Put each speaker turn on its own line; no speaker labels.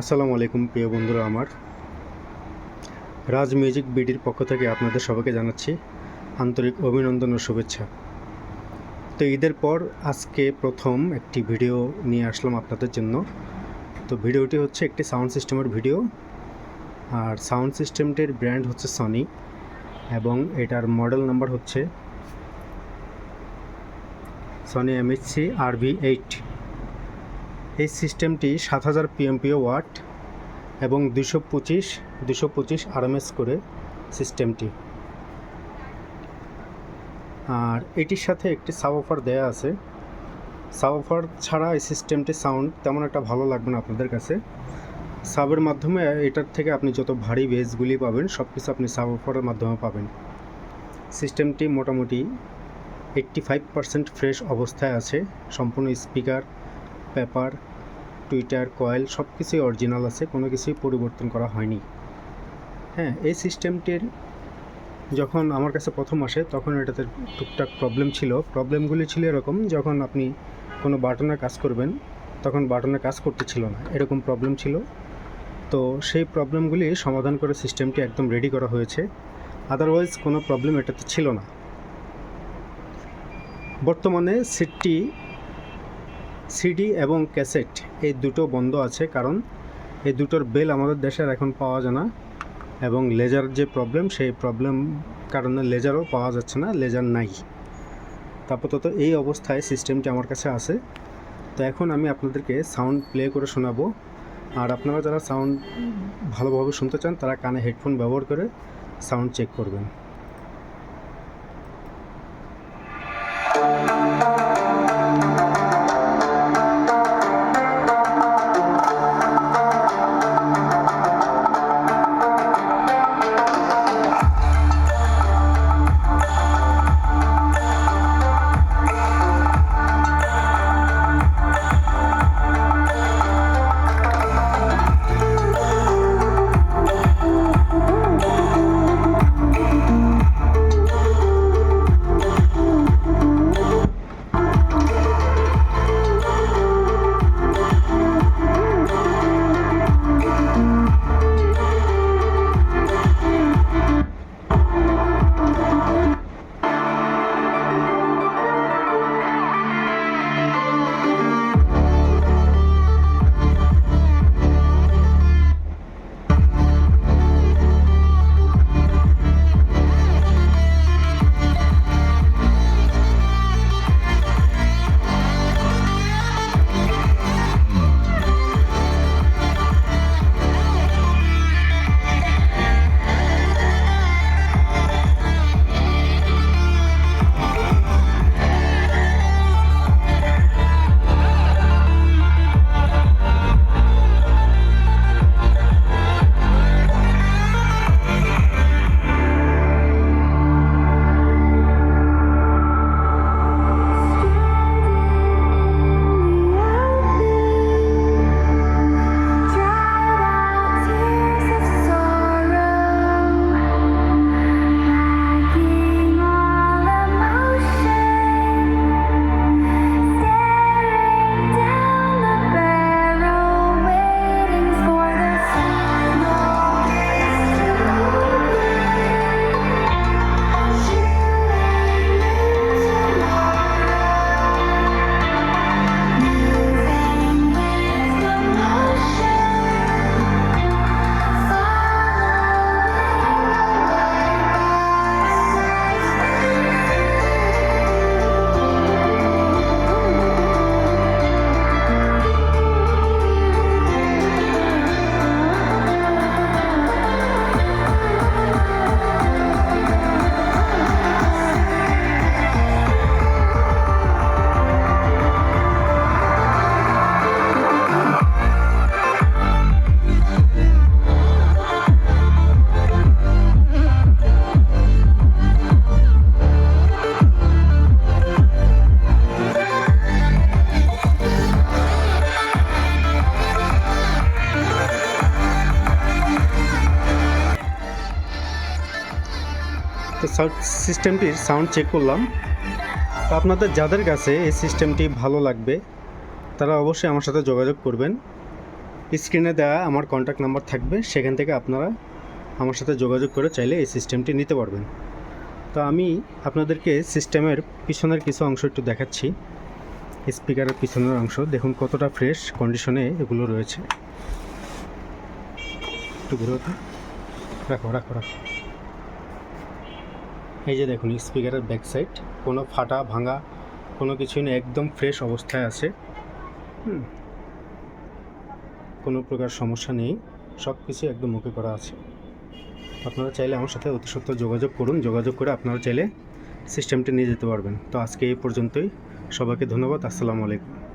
আসসালামু আলাইকুম, প্রিয় বন্ধুরা আমার। রাজ মিউজিক বিডির পক্ষ থেকে আপনাদের সবাইকে জানাচ্ছি আন্তরিক অভিনন্দন ও শুভেচ্ছা। তো ঈদের পর আজকে প্রথম একটি ভিডিও নিয়ে আসলাম আপনাদের জন্য। তো ভিডিওটি হচ্ছে একটি সাউন্ড সিস্টেমের ভিডিও। আর সাউন্ড সিস্টেমটির ব্র্যান্ড হচ্ছে সনি এবং এটার মডেল নাম্বার হচ্ছে সনি এমএসসি আরভি এইট এই সিস্টেমটি সাত হাজার পিএমপিও ওয়াট এবং দুশো পঁচিশ দুশো পঁচিশ আরএমএস করে সিস্টেমটি। আর এটির সাথে একটি সাব অফার দেওয়া আছে। সাব অফার ছাড়া এই সিস্টেমটি সাউন্ড তেমন একটা ভালো লাগবে না আপনাদের কাছে। সাবের মাধ্যমে এটার থেকে আপনি যত ভারী বেসগুলি পাবেন সব কিছু আপনি সাব অফারের মাধ্যমে পাবেন। সিস্টেমটি মোটামুটি এইট্টি ফাইভ পার্সেন্ট ফ্রেশ অবস্থায় আছে। সম্পূর্ণ স্পিকার পেপার, টুইটার, কয়েল সব কিছুই অরিজিনাল আছে, কোনো কিছুই পরিবর্তন করা হয়নি। হ্যাঁ এই সিস্টেমটির যখন আমার কাছে প্রথম আসে, তখন এটাতে টুকটাক প্রবলেম ছিল। প্রবলেমগুলি ছিল এরকম, যখন আপনি কোনো বাটনে কাজ করবেন, তখন বাটনে কাজ করতে ছিল না, এরকম প্রবলেম ছিল। তো সেই প্রবলেমগুলি সমাধান করে সিস্টেমটি একদম রেডি করা হয়েছে। আদারওয়াইজ কোনো প্রবলেম এটাতে ছিল না। বর্তমানে সিটটি সিডি এবং ক্যাসেট, এই দুটো বন্ধ আছে কারণ এই দুটোর বেল আমাদের দেশের এখন পাওয়া যায় না এবং লেজার যে প্রবলেম, সেই প্রবলেম কারণে লেজারও পাওয়া যাচ্ছে না, লেজার নাই। আপাতত এই অবস্থায় সিস্টেমটি আমার কাছে আছে। তো এখন আমি আপনাদেরকে সাউন্ড প্লে করে শোনাবো। আর আপনারা যারা সাউন্ড ভালোভাবে শুনতে চান, তারা কানে হেডফোন ব্যবহার করে সাউন্ড চেক করবেন। তো সাউন্ড সিস্টেমটির সাউন্ড চেক করলাম। তো আপনাদের যাদের কাছে এই সিস্টেমটি ভালো লাগবে, তারা অবশ্যই আমার সাথে যোগাযোগ করবেন। স্ক্রিনে দেওয়া আমার কন্ট্যাক্ট নাম্বার থাকবে, সেখান থেকে আপনারা আমার সাথে যোগাযোগ করে চাইলে এই সিস্টেমটি নিতে পারবেন। তো আমি আপনাদেরকে সিস্টেমের পিছনের কিছু অংশ একটু দেখাচ্ছি। স্পিকারের পিছনের অংশ, দেখুন কতটা ফ্রেশ কন্ডিশনে এগুলো রয়েছে। একটু ঘুরে রাখো রাখো রাখো। এই যে দেখুন স্পিকারের ব্যাক সাইড কোনো ফাটা, ভাঙা, কোনো কিছুই নেই, একদম ফ্রেশ অবস্থায় আছে। কোনো প্রকার সমস্যা নেই সব কিছু একদম ওকে করা আছে। আপনারা চাইলে আমার সাথে অতি সত্ত্বর যোগাযোগ করুন, যোগাযোগ করে আপনারা চাইলে সিস্টেমটি নিয়ে যেতে পারবেন। তো আজকে এই পর্যন্তই। সবাইকে ধন্যবাদ, আসসালামু আলাইকুম।